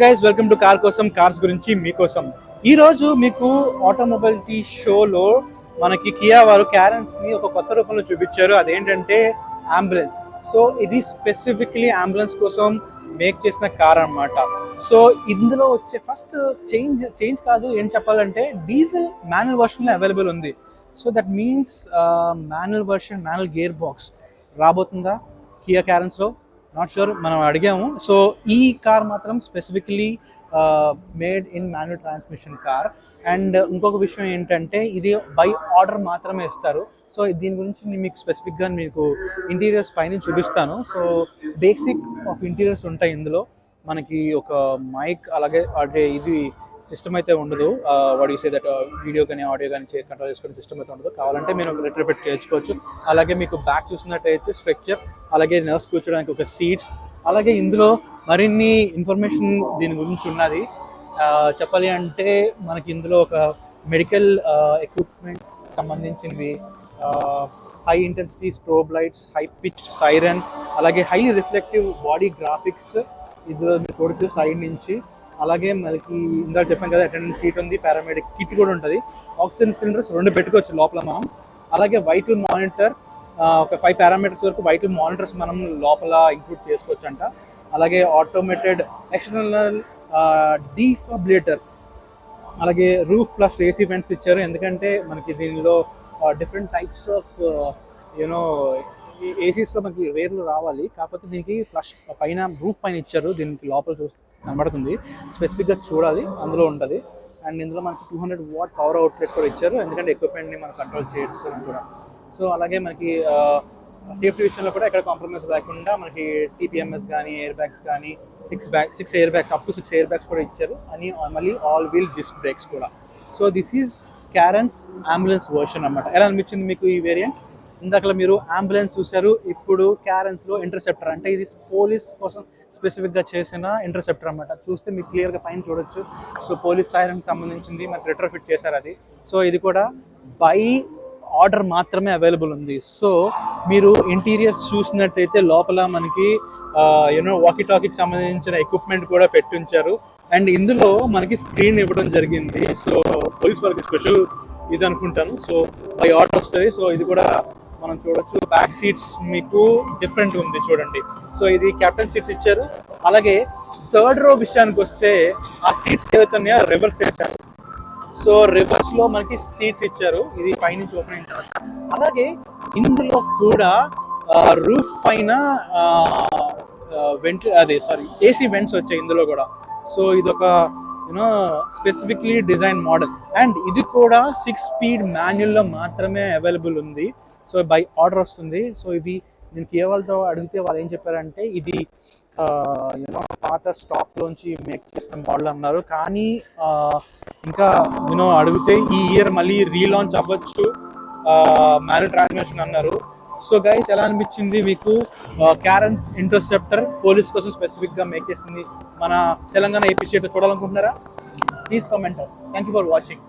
Guys welcome to car కోసం cars గురించి మీకోసం ఈ రోజు మీకు ఆటోమొబైలిటీ షోలో మనకి కియా వారు క్యారెన్స్ని ఒక కొత్త రూపంలో చూపించారు. అదేంటంటే అంబులెన్స్ సో ఇది స్పెసిఫిక్లీ అంబులెన్స్ కోసం మేక్ చేసిన కార్ అన్నమాట. సో ఇందులో వచ్చే ఫస్ట్ చేంజ్ చేంజ్ కాదు ఏం చెప్పాలంటే డీజిల్ మాన్యువల్ వర్షన్లో అవైలబుల్ ఉంది. So that means manual version manual gear box రాబోతుందా Kia క్యారెన్స్లో నాట్ షూర్ మనం అడిగాము. సో ఈ కార్ మాత్రం specifically made in manual transmission car and ఇంకొక విషయం ఏంటంటే ఇది బై ఆర్డర్ మాత్రమే ఇస్తారు. సో దీని గురించి నేను మీకు స్పెసిఫిక్గా మీకు ఇంటీరియర్స్ పైన చూపిస్తాను. సో బేసిక్ ఆఫ్ ఇంటీరియర్స్ ఉంటాయి ఇందులో. మనకి ఒక మైక్ అలాగే అంటే ఇది సిస్టమ్ అయితే ఉండదు. వాడు సే దట్ వీడియో కానీ ఆడియో కానీ కంట్రోల్ చేసుకునే సిస్టమ్ అయితే ఉండదు. కావాలంటే మీరు రిట్రిఫిట్ చేసుకోవచ్చు అలాగే మీకు బ్యాక్ చూసినట్టయితే స్ట్రక్చర్ అలాగే నర్స్ కూర్చోడానికి ఒక సీట్స్ అలాగే ఇందులో మరిన్ని ఇన్ఫర్మేషన్ దీని గురించి ఉన్నది. చెప్పాలి అంటే మనకి ఇందులో ఒక మెడికల్ ఎక్విప్మెంట్ సంబంధించింది high intensity strobe lights high pitch siren అలాగే హై రిఫ్లెక్టివ్ బాడీ గ్రాఫిక్స్ ఇందులో మీరు చూడొచ్చు సైడ్ నుంచి. అలాగే మనకి ఇందాక చెప్పాం కదా అటెండెన్స్ సీట్ ఉంది పారామెడిక్ కిట్ కూడా ఉంటుంది. ఆక్సిజన్ సిలిండర్స్ రెండు పెట్టుకోవచ్చు లోపల మనం. అలాగే వైటల్ మానిటర్ ఒక ఫైవ్ పారామీటర్స్ వరకు వైటల్ మానిటర్స్ మనం లోపల ఇంక్లూడ్ చేసుకోవచ్చు అంట అలాగే ఆటోమేటెడ్ ఎక్స్టర్నల్ డీఫబ్లేటర్ అలాగే రూఫ్ ప్లస్ ఏసీ వెంట్స్ ఇచ్చారు. ఎందుకంటే మనకి దీనిలో different types of you know ఏసీస్లో మనకి వేర్లు రావాలి. కాకపోతే దీనికి ఫ్లష్ పైన రూఫ్ పైన ఇచ్చారు. దీనికి లోపల చూస్తే కనబడుతుంది. స్పెసిఫిక్గా చూడాలి అందులో ఉంటుంది. అండ్ ఇందులో మనకి two hundred watt power outlet కూడా ఇచ్చారు. ఎందుకంటే ఎక్విప్మెంట్ని మనం కంట్రోల్ చేసుకోవడం కూడా. సో అలాగే మనకి సేఫ్టీ విషయంలో కూడా ఎక్కడ కాంప్రమైజ్ లేకుండా మనకి టీపీఎంఎస్ కానీ ఎయిర్ బ్యాగ్స్ కానీ six bag six air bags up to six air bags కూడా ఇచ్చారు. అని మళ్ళీ ఆల్ వీల్ డిస్క్ బ్రేక్స్ కూడా. So this is Carens ambulance version అన్నమాట. ఎలా అనిపించింది మీకు ఈ వేరియంట్? ఇందాక మీరు అంబులెన్స్ చూశారు ఇప్పుడు క్యారెన్స్లో ఇంటర్సెప్టర్. అంటే ఇది పోలీస్ కోసం స్పెసిఫిక్గా చేసిన ఇంటర్సెప్టర్ అన్నమాట. చూస్తే మీకు క్లియర్గా పైన చూడొచ్చు. సో పోలీస్ సైరన్ సంబంధించింది మనకి రిటర్ ఫిట్ చేశారు అది. సో ఇది కూడా బై ఆర్డర్ మాత్రమే అవైలబుల్ ఉంది. సో మీరు ఇంటీరియర్స్ చూసినట్టయితే లోపల మనకి యూనో వాకీ టాకీకి సంబంధించిన ఎక్విప్మెంట్ కూడా పెట్టి ఉంచారు. అండ్ ఇందులో మనకి స్క్రీన్ ఇవ్వడం జరిగింది. సో పోలీస్ వాళ్ళకి స్పెషల్ ఇది అనుకుంటాను. సో బై ఆర్డర్ వస్తుంది. సో ఇది కూడా మనం చూడొచ్చు. బ్యాక్ సీట్స్ మీకు డిఫరెంట్ ఉంది చూడండి. సో ఇది కెప్టెన్ సీట్స్ ఇచ్చారు. అలాగే థర్డ్ రో విషయానికి వస్తే ఆ సీట్స్ ఏవైతే ఉన్నాయో రివర్స్ వేశారు సో రివర్స్లో మనకి సీట్స్ ఇచ్చారు. ఇది పైనుంచి ఓపెన్ అయిన తర్వాత. అలాగే ఇందులో కూడా రూఫ్ పైన వెంట్ అదే సారీ ఏసీ వెంట్స్ వచ్చాయి ఇందులో కూడా. సో ఇది ఒక you know specifically design model and ఇది కూడా సిక్స్ స్పీడ్ మాన్యువల్లో మాత్రమే అవైలబుల్ ఉంది. సో బై ఆర్డర్ వస్తుంది. సో ఇవి నేను కియా వాళ్ళతో అడిగితే వాళ్ళు ఏం చెప్పారంటే ఇది యూనో పాత స్టాక్ లోంచి మేక్ చేసిన మోడల్ అన్నారు. కానీ ఇంకా యూనో అడిగితే ఈ ఇయర్ మళ్ళీ రీలాంచ్ అవ్వచ్చు. మ్యారేజ్ ట్రాన్స్మిషన్ అన్నారు. సో గైస్ ఎలా అనిపించింది మీకు క్యారన్స్ ఇంటర్సెప్టర్ పోలీస్ కోసం స్పెసిఫిక్గా మేక్ చేసింది మన Telangana AP state చూడాలనుకుంటున్నారా? Please comment thank you for watching